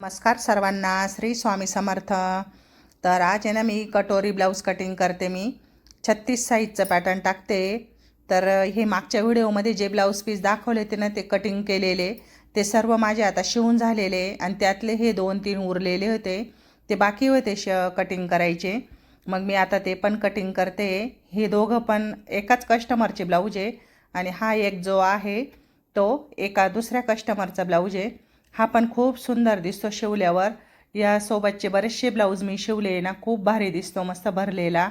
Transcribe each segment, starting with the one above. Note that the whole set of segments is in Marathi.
नमस्कार सर्वांना श्री स्वामी समर्थ. तर आज आहे ना मी कटोरी ब्लाऊज कटिंग करते मी. छत्तीस साईजचं पॅटर्न टाकते. तर हे मागच्या व्हिडिओमध्ये जे ब्लाऊज पीस दाखवले ते ना ते कटिंग केलेले ते सर्व माझे आता शिवून झालेले आणि त्यातले हे दोन तीन उरलेले होते. ते बाकी होते श कटिंग करायचे. मग मी आता ते पण कटिंग करते. हे दोघं पण एकाच कस्टमरचे ब्लाऊज आहे आणि हा एक जो आहे तो एका दुसऱ्या कस्टमरचा ब्लाऊज आहे. हा पण खूप सुंदर दिसतो शिवल्यावर. यासोबतचे बरेचसे ब्लाऊज मी शिवले ना खूप भारी दिसतो मस्त भरलेला.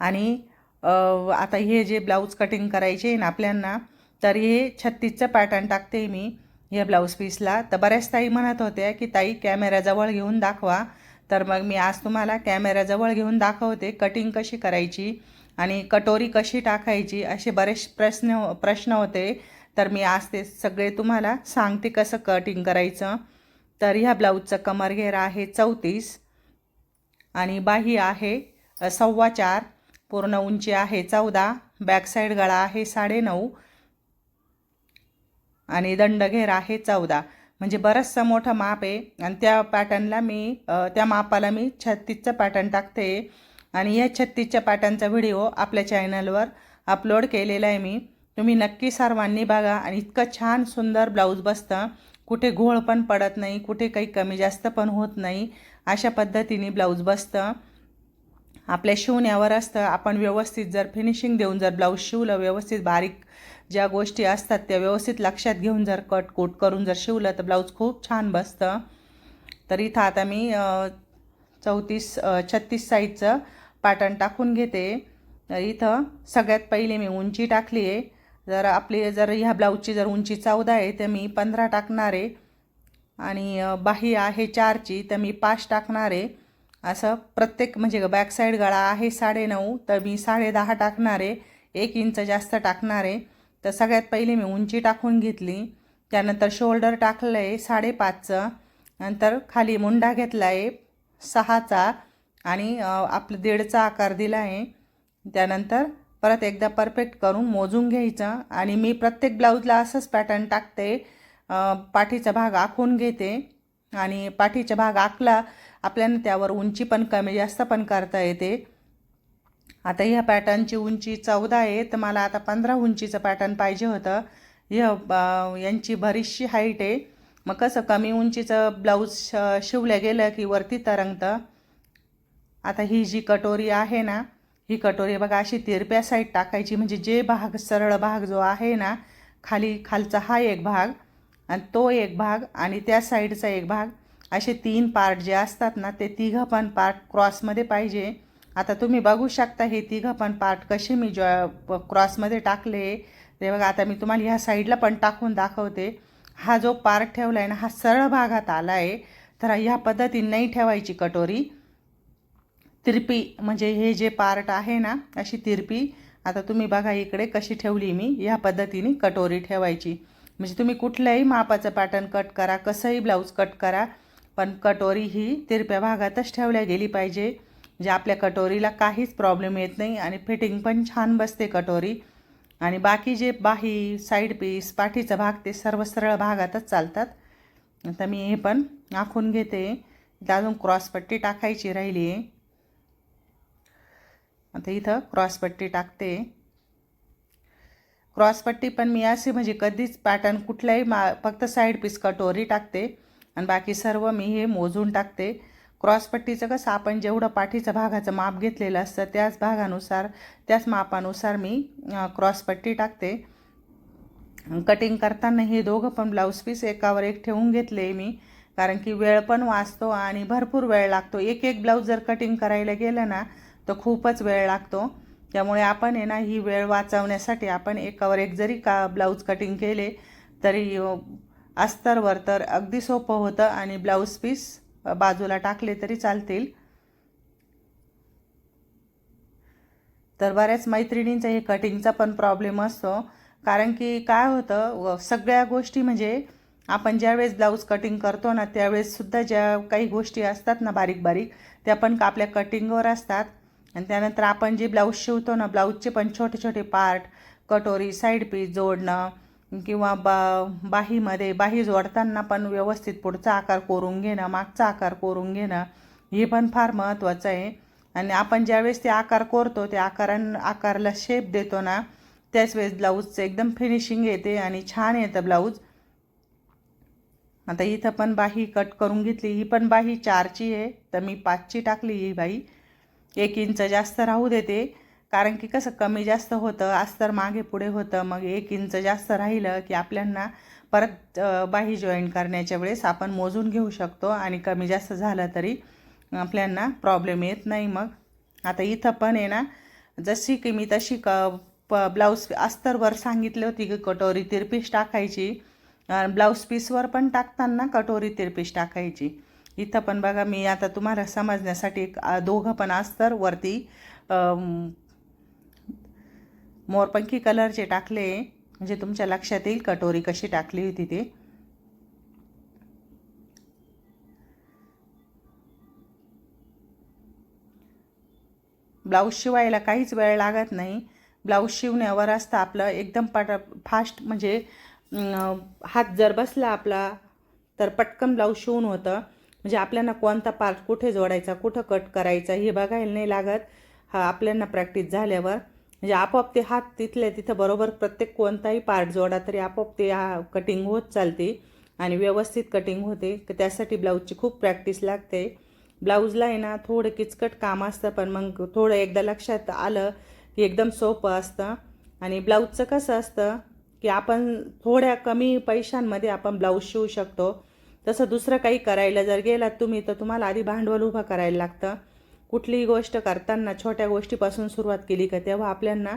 आणि आता हे जे ब्लाऊज कटिंग करायचे आहे ना आपल्यांना तर हे छत्तीसचं पॅटर्न टाकते मी या ब्लाऊज पीसला तर बऱ्याच ताई म्हणत होत्या की ताई कॅमेऱ्याजवळ घेऊन दाखवा. तर मग मी आज तुम्हाला कॅमेऱ्याजवळ घेऊन दाखवते कटिंग कशी करायची आणि कटोरी कशी टाकायची असे बरेच प्रश्न प्रश्न होते. तर मी आज ते सगळे तुम्हाला सांगते कसं कटिंग करायचं. तर ह्या ब्लाऊजचं कमर घेरा आहे चौतीस आणि बाही आहे सव्वा चार पूर्ण उंची आहे चौदा बॅकसाईड गळा आहे साडेनऊ आणि दंडघेर आहे चौदा. म्हणजे बरंचसं मोठं माप आहे आणि त्या पॅटर्नला मी त्या मापाला मी छत्तीसचं पॅटर्न टाकते. आणि या छत्तीसच्या पॅटर्नचा व्हिडिओ आपल्या चॅनलवर अपलोड केलेला आहे मी. तुम्ही नक्की सर्वांनी बघा आणि इतकं छान सुंदर ब्लाऊज बसतं. कुठे घोळ पण पडत नाही कुठे काही कमी जास्त पण होत नाही. अशा पद्धतीने ब्लाऊज बसतं. आपल्या शिवण्यावर असतं. आपण व्यवस्थित जर फिनिशिंग देऊन जर ब्लाऊज शिवलं व्यवस्थित बारीक ज्या गोष्टी असतात त्या व्यवस्थित लक्षात घेऊन जर कट कोट करून जर शिवलं तर ब्लाऊज खूप छान बसतं. तर इथं आता मी चौतीस छत्तीस साईजचं पॅटर्न टाकून घेते. तर इथं सगळ्यात पहिले मी उंची टाकली आहे जर आपली जर ह्या ब्लाऊजची जर उंची चौदा आहे तर मी पंधरा टाकणार आहे. आणि बाही आहे चारची तर मी पाच टाकणार आहे. असं प्रत्येक म्हणजे बॅक साईड गळा आहे साडेनऊ तर मी साडे दहा टाकणार आहे. एक इंच जास्त टाकणार आहे. तर सगळ्यात पहिले मी उंची टाकून घेतली. त्यानंतर शोल्डर टाकलं आहे साडेपाचचं. नंतर खाली मुंडा घेतला आहे सहाचा. आणि आपलं दीडचा आकार दिला आहे त्यानंतर परत एकदा परफेक्ट करून मोजून घ्यायचं आणि मी प्रत्येक ब्लाऊजला असंच पॅटर्न टाकते. पाठीचा भाग आखून घेते आणि पाठीचा भाग आखला आपल्याला त्यावर उंची पण कमी जास्त पण करता येते. आता ह्या पॅटर्नची उंची चौदा आहे तर मला आता पंधरा उंचीचं पॅटर्न पाहिजे होतं. ह्या यांची बरीचशी हाईट आहे. मग कसं कमी उंचीचं ब्लाऊज श- शिवलं गेलं की वरती तरंगतं. आता ही जी कटोरी आहे ना ही कटोरी बघा अशी तिरप्या साईड टाकायची. म्हणजे जे भाग सरळ भाग जो आहे ना खाली खालचा हा एक भाग आणि तो एक भाग आणि त्या साईडचा एक भाग असे तीन पार्ट जे असतात ना ते तिघं पण पार्ट क्रॉसमध्ये पाहिजे. आता तुम्ही बघू शकता हे तिघं पण पार्ट कसे मी जॉ क्रॉसमध्ये टाकले. ते बघा आता मी तुम्हाला ह्या साईडला पण टाकून दाखवते. हा जो पार्ट ठेवला आहे ना हा सरळ भागात आला आहे तर ह्या पद्धतीने नाही ठेवायची कटोरी. तिरपी म्हणजे हे जे पार्ट आहे ना अशी तिरपी आता तुम्ही बघा इकडे कशी ठेवली मी. ह्या पद्धतीने कटोरी ठेवायची. म्हणजे तुम्ही कुठल्याही मापाचं पॅटर्न कट करा कसंही ब्लाऊज कट करा पण कटोरी ही तिरप्या भागातच ठेवल्या गेली पाहिजे. म्हणजे आपल्या कटोरीला काहीच प्रॉब्लेम येत नाही आणि फिटिंग पण छान बसते कटोरी. आणि बाकी जे बाही साईड पीस पाठीचा भाग ते सर्व सरळ भागातच चालतात. आता मी हे पण आखून घेते. अजून क्रॉसपट्टी टाकायची राहिली आहे आता इथं क्रॉसपट्टी टाकते. क्रॉसपट्टी पण मी असे म्हणजे कधीच पॅटर्न कुठल्याही मा फक्त साईड पीस कटोरी टाकते आणि बाकी सर्व मी हे मोजून टाकते. क्रॉसपट्टीचं कसं आपण जेवढं पाठीचं भागाचं माप घेतलेलं असतं त्याच भागानुसार त्याच मापानुसार मी क्रॉसपट्टी टाकते. कटिंग करताना हे दोघं पण ब्लाऊज पीस एकावर एक ठेवून घेतले मी कारण की वेळ पण वाचतो आणि भरपूर वेळ लागतो. एक एक ब्लाऊज जर कटिंग करायला गेलं ना तर खूपच वेळ लागतो. त्यामुळे आपण आहे ना ही वेळ वाचवण्यासाठी आपण एकावर एक जरी का ब्लाऊज कटिंग केले तरी अस्तरवर तर अगदी सोपं होतं आणि ब्लाऊज पीस बाजूला टाकले तरी चालतील. तर बऱ्याच मैत्रिणींचा हे कटिंगचा पण प्रॉब्लेम असतो. कारण की काय होतं सगळ्या गोष्टी म्हणजे आपण ज्यावेळेस ब्लाऊज कटिंग करतो ना त्यावेळेससुद्धा ज्या काही गोष्टी असतात ना बारीक बारीक त्या पण का आपल्या कटिंगवर असतात. आणि त्यानंतर आपण जे ब्लाऊज शिवतो ना ब्लाऊजचे पण छोटे छोटे पार्ट कटोरी साईड पीस जोडणं किंवा बा बाहीमध्ये बाही जोडताना पण व्यवस्थित पुढचा आकार कोरून घेणं मागचा आकार कोरून घेणं हे पण फार महत्त्वाचं आहे. आणि आपण ज्यावेळेस ते आकार कोरतो त्या आकारां आकारला शेप देतो ना त्याच वेळेस ब्लाऊजचं एकदम फिनिशिंग येते आणि छान येतं ब्लाऊज आता इथं पण बाही कट करून घेतली ही पण बाही चारची आहे तर मी पाचची टाकली ही बाई. एक इंच जास्त राहू देते. कारण की कसं कमी जास्त होतं अस्तर मागे पुढे होतं. मग एक इंच जास्त राहिलं की आपल्यांना परत बाही जॉईन करण्याच्या वेळेस आपण मोजून घेऊ शकतो आणि कमी जास्त झालं तरी आपल्यांना प्रॉब्लेम येत नाही मग. आता इथं पण आहे ना जशी की मी तशी क प ब्लाऊज अस्तरवर सांगितली होती की कटोरी तिरपीस टाकायची. ब्लाऊज पीसवर पण टाकताना कटोरी तिरपीस टाकायची. इथं पण बघा मी आता तुम्हाला समजण्यासाठी दोघं पण अस्तर वरती मोरपंखी कलरचे टाकले. म्हणजे तुमच्या लक्षात येईल कटोरी कशी टाकली होती ते? ब्लाऊज शिवायला काहीच वेळ लागत नाही. ब्लाऊज शिवण्यावर असतं आपलं एकदम पट फास्ट म्हणजे हात जर बसला आपला तर पटकन ब्लाऊज शिवून होतं. म्हणजे आपल्याला कोणता पार्ट कुठे जोडायचा कुठं कट करायचा हे बघायला नाही लागत. हा आपल्याला प्रॅक्टिस झाल्यावर. म्हणजे आपोआप ते हात तिथल्या तिथं बरोबर प्रत्येक कोणताही पार्ट जोडा तरी आपोआप ते हा कटिंग होत चालते आणि व्यवस्थित कटिंग होते. त्यासाठी ब्लाऊजची खूप प्रॅक्टिस लागते. ब्लाऊजला आहे ना थोडं किचकट काम असतं पण मग थोडं एकदा लक्षात आलं की एकदम सोपं असतं. आणि ब्लाऊजचं कसं असतं की आपण थोड्या कमी पैशांमध्ये आपण ब्लाऊज शिवू शकतो. तसं दुसरं काही करायला जर गेलात तुम्ही तर तुम्हाला आधी भांडवल उभं करायला लागतं. कुठलीही गोष्ट करताना छोट्या गोष्टीपासून सुरुवात केली का तेव्हा आपल्यांना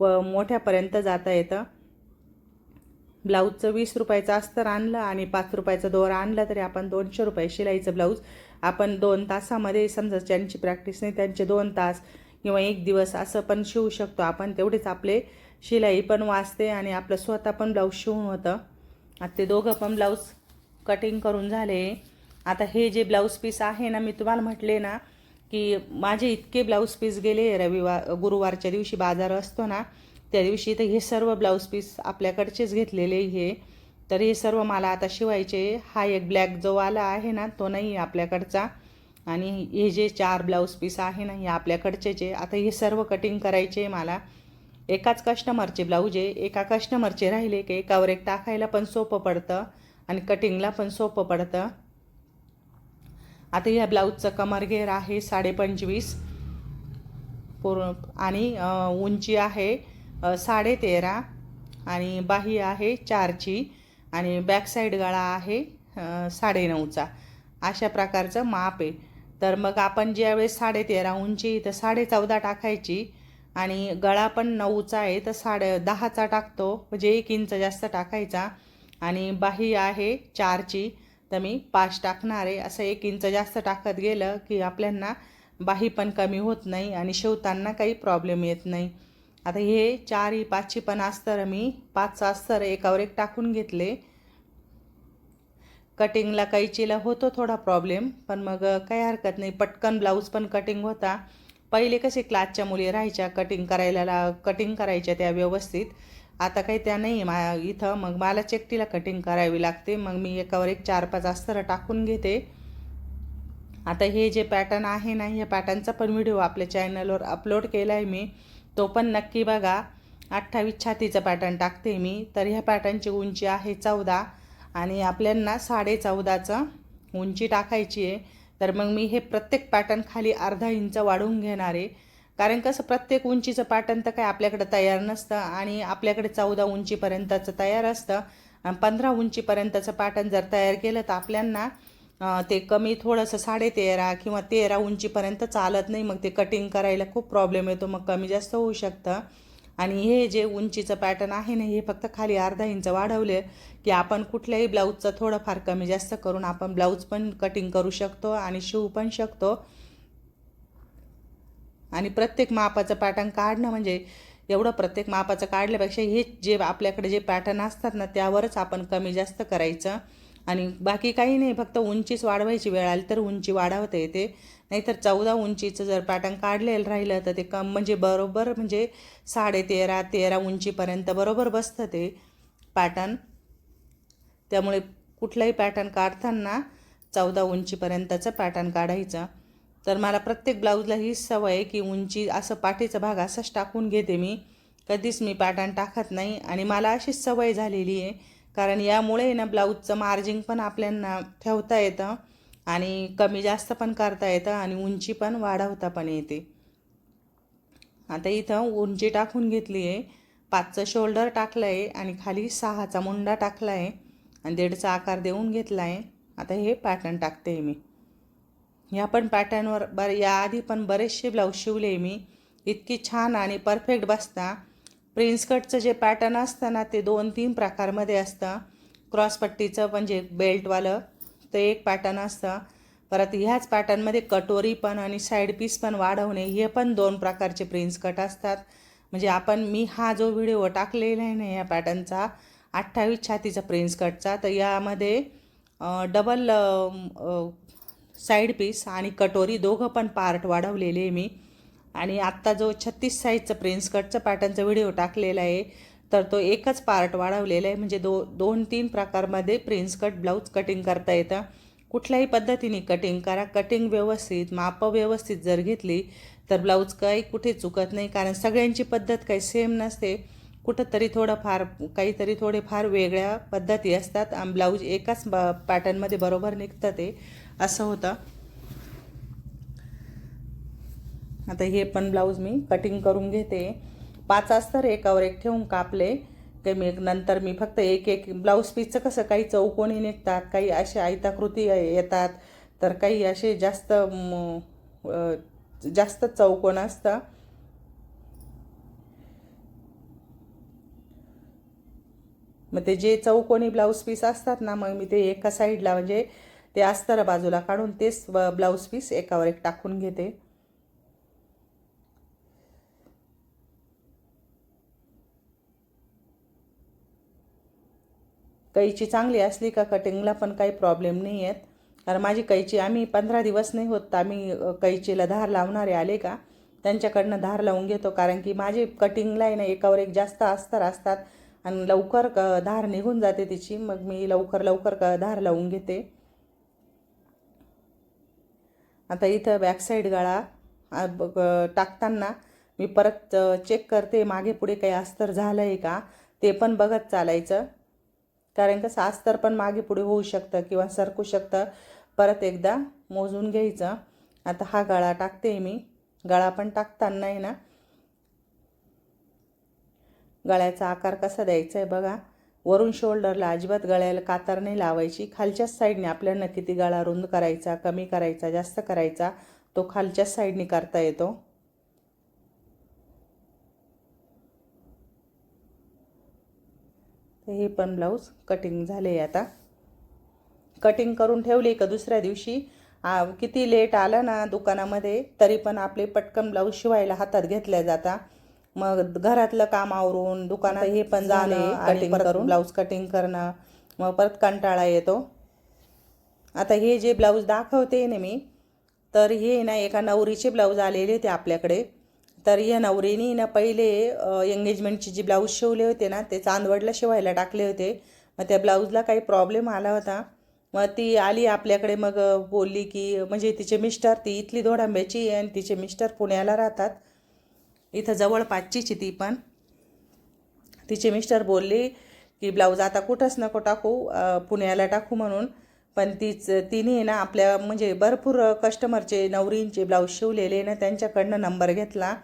व मोठ्यापर्यंत जाता येतं. ब्लाऊजचं वीस रुपयाचं अस्तर आणलं आणि पाच रुपयाचा दोरा आणला तरी आपण दोनशे रुपये शिलाईचं ब्लाऊज. आपण दोन तासामध्ये समजा ज्यांची प्रॅक्टिस नाही त्यांचे दोन तास किंवा एक दिवस असं पण शिवू शकतो आपण. तेवढेच आपले शिलाई पण वाचते आणि आपलं स्वतः पण ब्लाऊज शिवून होतं. आता ते दोघं पण ब्लाऊज कटिंग करून झाले. आता हे जे ब्लाऊज पीस आहे ना मी तुम्हाला म्हटले ना की माझे इतके ब्लाऊज पीस गेले रविवार गुरुवारच्या दिवशी बाजार असतो ना त्या दिवशी तर हे सर्व ब्लाऊज पीस आपल्याकडचेच घेतलेले हे. तर हे सर्व मला आता शिवायचे. हा एक ब्लॅक जो आला आहे ना तो नाही आहे आपल्याकडचा. आणि हे जे चार ब्लाऊज पीस आहे ना हे आपल्याकडचे जे आता हे सर्व कटिंग करायचे आहे मला. एकाच कस्टमरचे ब्लाऊज आहे. एका कस्टमरचे राहिले की एकावर एक टाकायला पण सोपं पडतं. आणि कटिंगला पण सोपं पडतं. आता या ब्लाऊजचं कमरघेर आहे साडेपंचवीस. पूर्ण आणि उंची आहे साडे साडेतेरा. आणि बाही आहे चारची. आणि बॅकसाईड गळा आहे साडेनऊचा. अशा प्रकारचं माप आहे. तर मग आपण ज्यावेळेस साडेतेरा उंची तर साडे चौदा टाकायची. आणि गळा पण नऊचा आहे तर साडे दहाचा टाकतो. म्हणजे एक इंच जास्त टाकायचा. आणि बाही आहे चारची तर मी पाच टाकणार आहे. असं एक इंच जास्त टाकत गेलं की आपल्यांना बाही पण कमी होत नाही आणि शिवताना काही प्रॉब्लेम येत नाही. आता हे चारही पाचची पण अस्तर मी पाच अस्तर एकावर एक टाकून घेतले. कटिंगला कैचीला होतो थोडा प्रॉब्लेम पण मग काही हरकत नाही. पटकन ब्लाऊज पण कटिंग होता. पहिले कसे क्लासच्या मुली राहायच्या कटिंग करायला ला कटिंग करायच्या त्या व्यवस्थित. आता काही त्या नाही मा इथं मग मला चेकटीला कटिंग करावी लागते. मग मी एकावर एक चार पाच अस्तर टाकून घेते. आता हे जे पॅटर्न आहे ना ह्या पॅटर्नचा पण व्हिडिओ आपल्या चॅनलवर अपलोड केला आहे मी. तो पण नक्की बघा. अठ्ठावीस छातीचा पॅटर्न टाकते मी. तर ह्या पॅटर्नची उंची आहे चौदा आणि आपल्यांना साडे चौदाचं उंची टाकायची आहे. तर मग मी हे प्रत्येक पॅटर्न खाली अर्धा इंच वाढवून घेणार आहे. कारण कसं प्रत्येक उंचीचं पॅटर्न तर काय आपल्याकडे तयार नसतं आणि आपल्याकडे चौदा उंचीपर्यंतचं तयार असतं. आणि पंधरा उंचीपर्यंतचं पाटण जर तयार केलं तर आपल्यांना ते कमी थोडंसं साडे तेरा किंवा तेरा उंचीपर्यंत चालत नाही. मग ते कटिंग करायला खूप प्रॉब्लेम येतो. मग कमी जास्त होऊ शकतं. आणि हे जे उंचीचं पॅटर्न आहे ना हे फक्त खाली अर्धा इंच वाढवले की आपण कुठल्याही ब्लाऊजचं थोडंफार कमी जास्त करून आपण ब्लाऊज पण कटिंग करू शकतो आणि शिवू पण शकतो. आणि प्रत्येक मापाचं पॅटर्न काढणं म्हणजे एवढं प्रत्येक मापाचं काढल्यापेक्षा हे जे आपल्याकडे जे पॅटर्न असतात ना त्यावरच आपण कमी जास्त करायचं. आणि बाकी काही नाही फक्त उंचीच वाढवायची वेळ आली तर उंची वाढवता येते. नाहीतर चौदा उंचीचं जर पॅटर्न काढलेलं राहिलं तर ते कम म्हणजे बरोबर म्हणजे साडे तेरा तेरा उंचीपर्यंत बरोबर बसतं ते पॅटर्न त्यामुळे कुठलाही पॅटर्न काढताना चौदा उंचीपर्यंतचं पॅटर्न काढायचं. तर मला प्रत्येक ब्लाऊजला ही सवय आहे की उंची असं पाठीचा भाग असाच टाकून घेते मी. कधीच मी पॅटर्न टाकत नाही आणि मला अशीच सवय झालेली आहे. कारण यामुळे ना ब्लाऊजचं मार्जिंग पण आपल्यांना ठेवता येतं आणि कमी जास्त पण करता येतं आणि उंची पण वाढवता पण येते. आता इथं उंची टाकून घेतली आहे. पाचचं शोल्डर टाकलं आहे आणि खाली सहाचा मुंडा टाकला आहे आणि दीडचा आकार देऊन घेतला आहे. आता हे पॅटर्न टाकते मी. ह्या पण पॅटर्नवर बर याआधी पण बरेचसे ब्लाऊज शिवले मी. इतकी छान आणि परफेक्ट बसता. प्रिन्स कटचं जे पॅटर्न असतं ना ते दोन तीन प्रकारमध्ये असतं. क्रॉसपट्टीचं म्हणजे बेल्टवालं ते एक पॅटर्न असतं. परत ह्याच पॅटर्नमध्ये कटोरी पण आणि साईड पीस पण वाढवणे हे पण दोन प्रकारचे प्रिन्स कट असतात. म्हणजे आपण मी हा जो व्हिडिओ टाकलेला आहे ना या पॅटर्नचा अठ्ठावीस छातीचा प्रिन्स कटचा तर यामध्ये डबल साईड पीस आणि कटोरी दोघं पण पार्ट वाढवलेले आहे मी. आणि आत्ता जो छत्तीस साईजचं प्रिन्स कटचं पॅटर्नचा व्हिडिओ टाकलेला आहे तर तो एकच पार्ट वाढवलेला आहे. म्हणजे दो दोन तीन प्रकारमध्ये प्रिन्स कट ब्लाऊज कटिंग करता येतं. कुठल्याही पद्धतीने कटिंग करा. कटिंग व्यवस्थित मापं व्यवस्थित जर घेतली तर ब्लाऊज काही कुठे चुकत नाही. कारण सगळ्यांची पद्धत काही सेम नसते. कुठंतरी थोडंफार काहीतरी थोडेफार वेगळ्या पद्धती असतात. आणि ब्लाऊज एकाच ब पॅटर्नमध्ये बरोबर निघतं ते. असं होतं. आता हे पण ब्लाऊज मी कटिंग करून घेते. पाच अस्तर एकावर एक ठेवून कापले. ते मी नंतर मी फक्त एक एक ब्लाऊज पीसचं कसं काही चौकोनी निघतात काही असे आयताकृती येतात. तर काही असे जास्त जास्त चौकोन असतं. मग ते जे चौकोनी ब्लाऊज पीस असतात ना मग मी ते एका साईडला म्हणजे ते अस्तर बाजूला काढून तेच ब्लाऊज पीस एकावर एक टाकून घेते. कैची चांगली असली का कटिंगला पण काही प्रॉब्लेम नाही आहेत कारण माझी कैची आम्ही पंधरा दिवस नाही होत आम्ही कैचीला धार लावणारे आले का? त्यांच्याकडनं धार लावून घेतो. कारण की माझी कटिंगला आहे ना एकावर एक जास्त अस्तर असतात. आणि लवकर क धार निघून जाते तिची. मग मी लवकर लवकर क धार लावून घेते. आता इथं बॅकसाईड गळा टाकताना मी परत चेक करते मागे पुढे काही अस्तर झालं आहे का ते पण बघत चालायचं. कारण कसं अस्तर पण मागे पुढे होऊ शकतं किंवा सरकू शकतं. परत एकदा मोजून घ्यायचं. आता हा गळा टाकते मी. गळा पण टाकताना आहे ना गळ्याचा आकार कसा द्यायचा आहे बघा. वरून शोल्डरला अजिबात गळ्याला कातार नाही लावायची. खालच्याच साईडने आपल्याला किती गळा रुंद करायचा कमी करायचा जास्त करायचा तो खालच्याच साईडने करता येतो. हे पण ब्लाऊज कटिंग झाले आता. कटिंग करून ठेवली का दुसऱ्या दिवशी? किती लेट आलं ना दुकानामध्ये तरी पण आपले पटकन ब्लाऊज शिवायला हातात घेतल्या जाता. मग घरातलं काम आवरून दुकानात हे पण झाले कटिंग करून. ब्लाऊज कटिंग करणं मग परत कंटाळा येतो. आता हे जे ब्लाऊज दाखवते ना मी तर हे ना एका नवरीचे ब्लाऊज आलेले होते आपल्याकडे. तर या नवरीने ना पहिले एंगेजमेंटचे जे ब्लाऊज शिवले होते ना ते चांदवडला शिवायला टाकले होते. मग त्या ब्लाऊजला काही प्रॉब्लेम आला होता. मग ती आली आपल्याकडे मग बोलली की म्हणजे तिचे मिस्टर ती इथली दोडांब्याची आणि तिचे मिस्टर पुण्याला राहतात. इथं जवळ पाचचीची ती पण. तिचे मिस्टर बोलले की ब्लाऊज आता कुठंच नको टाकू पुण्याला टाकू म्हणून. पण तीच तिने ना आपल्या म्हणजे भरपूर कस्टमरचे नवरींचे ब्लाऊज शिवलेले ना त्यांच्याकडनं नंबर घेतला.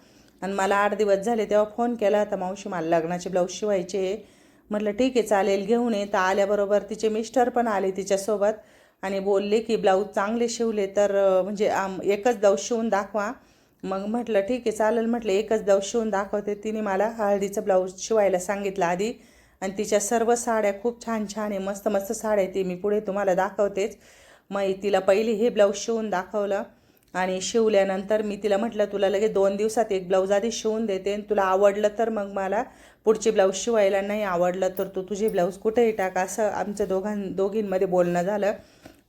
आणि मला आठ दिवस झाले तेव्हा फोन केला तर मावशी मला लग्नाचे ब्लाऊज शिवायचे म्हटलं ठीक आहे चालेल घेऊन ये. तर आल्याबरोबर तिचे मिस्टर पण आले तिच्यासोबत आणि बोलले की ब्लाऊज चांगले शिवले तर म्हणजे आम एकच ब्लाऊज शिवून दाखवा. मग म्हटलं ठीक आहे चालेल. म्हटलं एकच ब्लाऊज शिवून दाखवते. तिने मला हळदीचं ब्लाऊज शिवायला सांगितलं आधी. आणि तिच्या सर्व साड्या खूप छान छान आहे मस्त मस्त साड्या ती. मी पुढे तुम्हाला दाखवतेच. मग तिला पहिली हे ब्लाऊज शिवून दाखवलं. आणि शिवल्यानंतर मी तिला म्हटलं तुला लगेच दोन दिवसात एक ब्लाऊज आधी शिवून देते. आणि तुला आवडलं तर मग मला पुढचे ब्लाऊज शिवायला नाही आवडलं तर तू तुझे ब्लाऊज कुठेही टाक. असं आमचं दोघां दोघींमध्ये बोलणं झालं.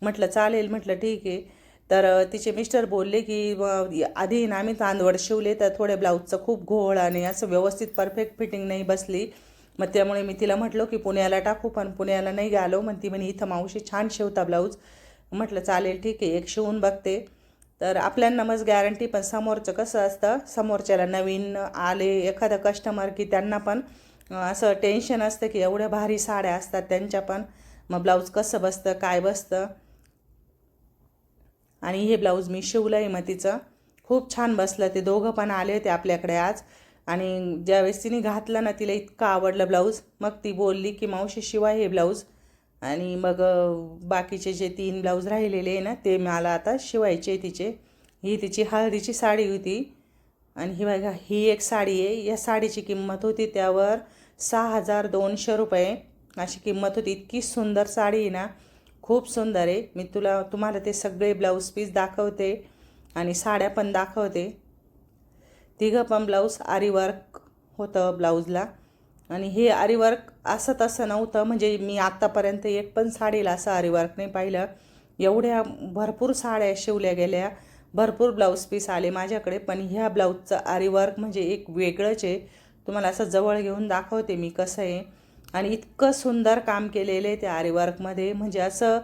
म्हटलं चालेल. म्हटलं ठीक आहे. तर तिचे मिस्टर बोलले की आधी ना आम्ही तांदवड शिवले तर थोडे ब्लाऊजचं खूप घोळ आणि असं व्यवस्थित परफेक्ट फिटिंग नाही बसली. मग त्यामुळे मी तिला म्हटलो की पुण्याला टाकू पण पुण्याला नाही गेलो. ती म्हणे इथं मावशी छान शिवता ब्लाऊज. म्हटलं चालेल ठीक आहे एक शिवून बघते. तर आपल्यांना मग गॅरंटी पण समोरचं कसं असतं समोरच्याला नवीन आले एखादं कस्टमर की त्यांना पण असं टेन्शन असतं की एवढ्या भारी साड्या असतात त्यांच्या पण. मग ब्लाऊज कसं बसतं काय बसतं? आणि हे ब्लाऊज मी शिवलं आहे मग तिचं. खूप छान बसलं. ते दोघं पण आले होते आपल्याकडे आज. आणि ज्यावेळेस तिने घातलं ना तिला इतकं आवडलं ब्लाऊज. मग ती बोलली की मावशी शिवाय हे ब्लाऊज. आणि मग बाकीचे जे तीन ब्लाऊज राहिलेले आहे ना ते मला आता शिवायचे तिचे. ही तिची हळदीची साडी होती. आणि ही बघा ही एक साडी आहे. या साडीची किंमत होती त्यावर सहा हजार दोनशे रुपये. अशी किंमत होती. इतकी सुंदर साडी आहे ना. खूप सुंदर आहे. मी तुला तुम्हाला ते सगळे ब्लाऊज पीस दाखवते आणि साड्या पण दाखवते. तिघं पण ब्लाऊज आरीवर्क होतं ब्लाऊजला आणि हे आरीवर्क असं तसं नव्हतं म्हणजे मी आत्तापर्यंत एक पण साडीला असं आरीवर्क नाही पाहिलं. एवढ्या भरपूर साड्या शिवल्या गेल्या भरपूर ब्लाऊज पीस आले माझ्याकडे पण ह्या ब्लाऊजचं आरीवर्क म्हणजे एक वेगळंच आहे. तुम्हाला असं जवळ घेऊन दाखवते मी कसं आहे. आणि इतकं सुंदर काम केलेलं आहे त्या आरीवर्कमध्ये म्हणजे असं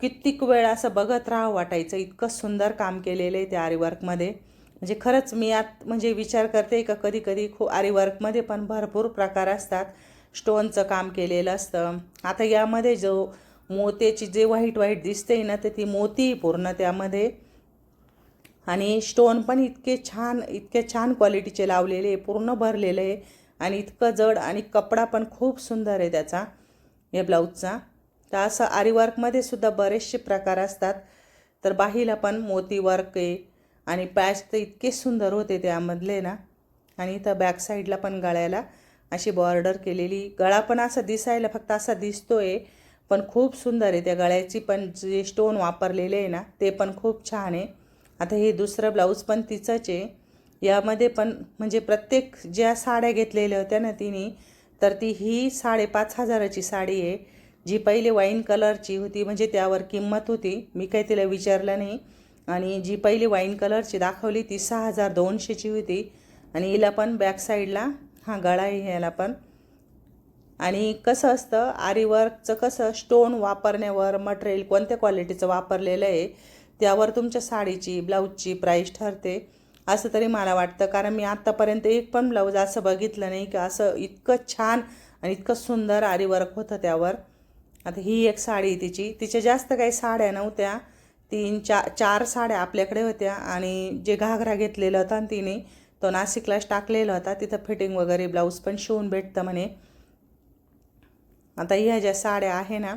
कित्येक वेळ असं बघत राहावं वाटायचं इतकं सुंदर काम केलेलं आहे त्या आरीवर्कमध्ये म्हणजे खरंच मी आत म्हणजे विचार करते का कधी कधी खूप आरीवर्कमध्ये पण भरपूर प्रकार असतात. स्टोनचं काम केलेलं असतं. आता यामध्ये जो मोत्याची जे व्हाईट व्हाईट दिसते ना तर ती मोती पूर्ण त्यामध्ये. आणि स्टोन पण इतके छान इतके छान क्वालिटीचे लावलेले पूर्ण भरलेले. आहे आणि इतकं जड आणि कपडा पण खूप सुंदर आहे त्याचा या ब्लाऊजचा. तर असं आरीवर्कमध्ये सुद्धा बरेचसे प्रकार असतात. तर बाहीला पण मोती वर्क आहे आणि पॅच तर इतके सुंदर होते त्यामधले ना. आणि इथं बॅक साईडला पण गळ्याला अशी बॉर्डर केलेली. गळा पण असा दिसायला फक्त असा दिसतो आहे पण खूप सुंदर आहे त्या गळ्याची पण जे स्टोन वापरलेले आहे ना ते पण खूप छान आहे. आता हे दुसरं ब्लाऊज पण तिचंच आहे. यामध्ये पण म्हणजे प्रत्येक ज्या साड्या घेतलेल्या होत्या ना तिने तर ती ही साडेपाच हजाराची साडी आहे जी पहिले वाईन कलरची होती म्हणजे त्यावर किंमत होती मी काही तिला विचारलं नाही. आणि जी पहिली वाईन कलरची दाखवली ती सहा हजार दोनशेची होती. आणि हिला पण बॅक साईडला हा गळा आहे ह्याला पण. आणि कसं असतं आरीवर्कचं कसं स्टोन वापरण्यावर मटेरियल कोणत्या क्वालिटीचं वापरलेलं आहे त्यावर तुमच्या साडीची ब्लाऊजची प्राईस ठरते. असं तरी मला वाटतं. कारण मी आत्तापर्यंत एक पण ब्लाऊज असं बघितलं नाही की असं इतकं छान आणि इतकं सुंदर आरीवर्क होतं त्यावर. आता ही एक साडी तिची. तिच्या जास्त काही साड्या नव्हत्या. तीन चा चार साड्या आपल्याकडे होत्या आणि जे घागरा घेतलेला होता तिने तो नाशिकलाच टाकलेला होता. तिथं फिटिंग वगैरे ब्लाऊज पण शिवून भेटतं म्हणे. आता ह्या ज्या साड्या आहे ना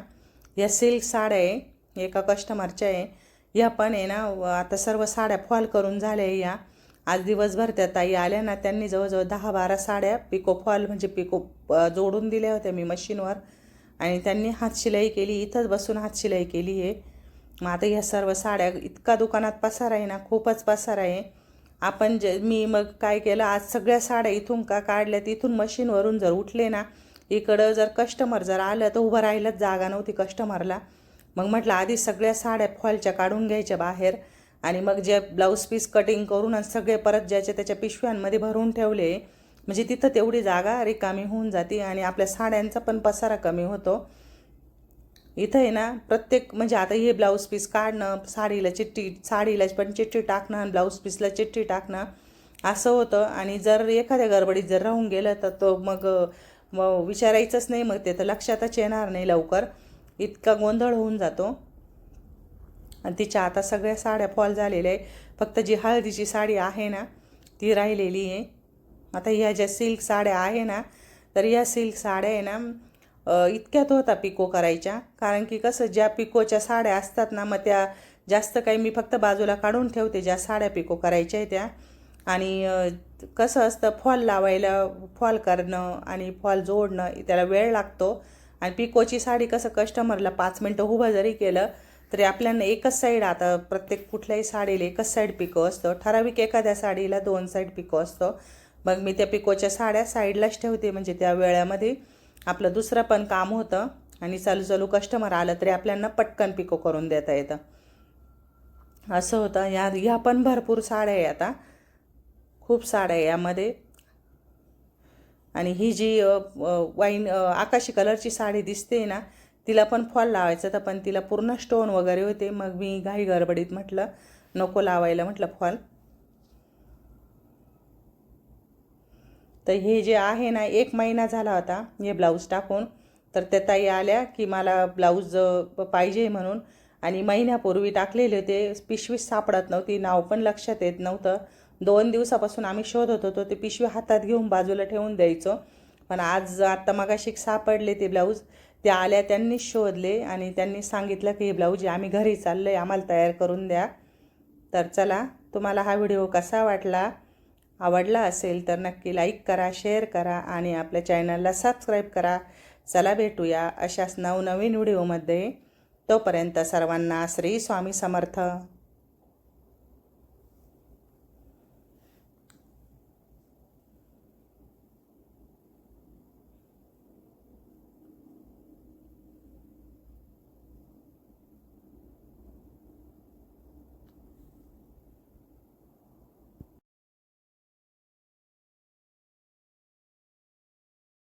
ह्या सिल्क साड्या आहे एका कस्टमरच्या आहे. ह्या पण आहे ना आता सर्व साड्या फॉल करून झाल्या या. आज दिवसभर त्या ताई आल्या ना त्यांनी जवळजवळ दहा बारा साड्या पिको फॉल म्हणजे पिको जोडून दिल्या होत्या मी मशीनवर. आणि त्यांनी हातशिलाई केली इथंच बसून हातशिलाई केली आहे मग आता ह्या सर्व साड्या इतका दुकानात पसार आहे ना खूपच पसार आहे. आपण जे मी मग काय केलं आज सगळ्या साड्या इथून का काढल्यात इथून मशीनवरून जर उठले ना इकडं जर कस्टमर जर आलं तर उभं राहिलंच जागा नव्हती कस्टमरला मग म्हटलं आधी सगळ्या साड्या फॉलच्या काढून घ्यायच्या बाहेर. आणि मग जे ब्लाऊज पीस कटिंग करून आणि सगळे परत ज्याच्या त्याच्या पिशव्यांमध्ये भरून ठेवले म्हणजे तिथं तेवढी जागा रिकामी होऊन जाते आणि आपल्या साड्यांचा पण पसारा कमी होतो. इथं आहे ना प्रत्येक म्हणजे आता हे ब्लाऊज पीस काढणं साडीला चिठ्ठी साडीला पण चिठ्ठी टाकणं आणि ब्लाऊज पीसला चिठ्ठी टाकणं असं होतं. आणि जर एखाद्या गडबडीत जर राहून गेलं तर तो मग मग विचारायचंच नाही मग ते तर लक्षातच येणार नाही लवकर. इतका गोंधळ होऊन जातो. आणि तिच्या आता सगळ्या साड्या फॉल झालेल्या आहे फक्त जी हळदीची साडी आहे ना ती राहिलेली आहे. आता ह्या ज्या सिल्क साड्या आहे ना तर या सिल्क साड्या आहे ना इतक्यात होता पिको करायच्या. कारण की कसं ज्या पिकोच्या साड्या असतात ना मग त्या जास्त काही मी फक्त बाजूला काढून ठेवते ज्या साड्या पिको करायच्या आहे त्या. आणि कसं असतं फॉल लावायला फॉल करणं आणि फॉल जोडणं त्याला वेळ लागतो. आणि पिकोची साडी कसं कस्टमरला पाच मिनटं उभं जरी केलं तरी आपल्याला एकच साईड आता प्रत्येक कुठल्याही साडीला एकच साईड पिको असतं. ठराविक एखाद्या साडीला दोन साईड पिको असतो. मग मी त्या पिकोच्या साड्या साईडलाच ठेवते. म्हणजे त्या वेळामध्ये आपलं दुसरं पण काम होतं आणि चालू चालू कस्टमर आलं तरी आपल्याला पटकन पिको करून देता येतं. असं होतं. या ह्या पण भरपूर साड्या आहे आता. खूप साड्या आहे यामध्ये. आणि ही जी वाईन आकाशी कलरची साडी दिसते ना तिला पण फॉल लावायचा तर पण तिला पूर्ण स्टोन वगैरे होते. मग मी घाई गडबडीत म्हटलं नको लावायला म्हटलं फॉल. तर हे जे आहे ना एक महिना झाला होता हे ब्लाऊज टाकून. तर त्या ताई आल्या की मला ब्लाऊज पाहिजे म्हणून. आणि महिन्यापूर्वी टाकलेले होते पिशवी सापडत नव्हती नाव पण लक्षात येत नव्हतं. दोन दिवसापासून आम्ही शोधत होतो ते पिशवी हातात घेऊन बाजूला ठेवून द्यायचो. पण आज आत्ता मगाशी सापडले ते ब्लाऊज. त्या आल्या त्यांनीच शोधले आणि त्यांनी सांगितलं की हे ब्लाऊज आम्ही घरी चाललो आहे आम्हाला तयार करून द्या. तर चला तुम्हाला हा व्हिडिओ कसा वाटला? आवडला असेल तर नक्की लाईक करा शेअर करा आणि आपल्या चॅनलला सबस्क्राईब करा. चला भेटूया अशाच नवनवीन व्हिडिओमध्ये. तोपर्यंत सर्वांना श्री स्वामी समर्थ.